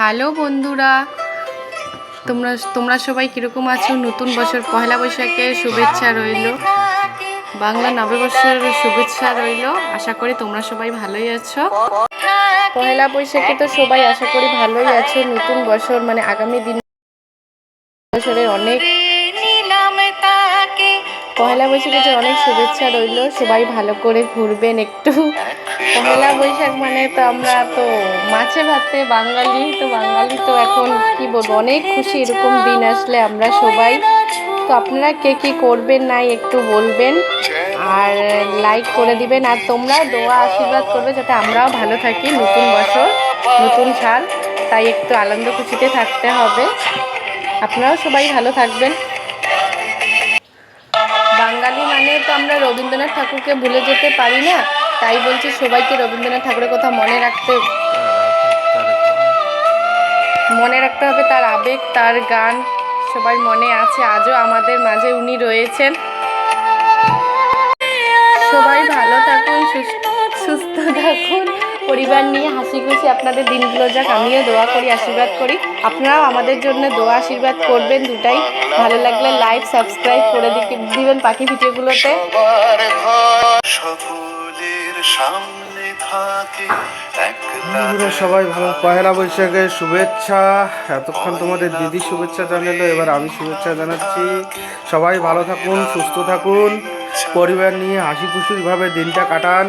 Hello বন্ধুরা। তোমরা তোমরা সবাই কীরকম আছো? নতুন বছর পয়লা বৈশাখের শুভেচ্ছা রইল। বাংলা নববর্ষের শুভেচ্ছা রইল। আশা করি তোমরা সবাই ভালোই আছো। পয়লা বৈশাখে তো সবাই আশা করি ভালোই আছো। নতুন বছর মানে আগামী দিন বছরের অনেক পয়লা বৈশাখের অনেক শুভেচ্ছা রইল। সবাই ভালো করে ঘুরবেন একটু। পয়লা বৈশাখ মানে তো আমরা তো মাছে ভাতে বাঙালি, তো বাঙালি তো এখন কি বলব, অনেক খুশি এরকম দিন আসলে আমরা সবাই। তো আপনারা কে কী করবেন নাই একটু বলবেন, আর লাইক করে দিবেন, আর তোমরা দোয়া আশীর্বাদ করবে যাতে আমরাও ভালো থাকি, নতুন বছর, নতুন সাল, তাই একটু আনন্দ খুশিতে থাকতে হবে। আপনারাও সবাই ভালো থাকবেন। রবীন্দ্রনাথ ঠাকুরকে ভুলে যেতে পারি না, তাই বলছি সবাইকে রবীন্দ্রনাথ ঠাকুরের কথা মনে রাখতে মনে রাখতে হবে, তার আবেগ, তার গান সবাই মনে আছে, আজও আমাদের মাঝে উনি রয়েছেন। পরিবার নিয়ে হাসি খুশি আপনাদের দিনগুলো যাক আমিও দোয়া করি আশীর্বাদ করি। আপনারাও আমাদের জন্য দোয়া আশীর্বাদ করবেন দুটাই। ভালো লাগলে লাইক সাবস্ক্রাইব করে দিবেন পাখি ভিডিওগুলোতে। বন্ধুরা সবাই ভালো। পয়লা বৈশাখের শুভেচ্ছা। এতক্ষণ তোমাদের দিদি শুভেচ্ছা জানালো এবার আমি শুভেচ্ছা জানাচ্ছি। সবাই ভালো থাকুন সুস্থ থাকুন। পরিবার নিয়ে হাসি খুশিভাবে দিনটা কাটান।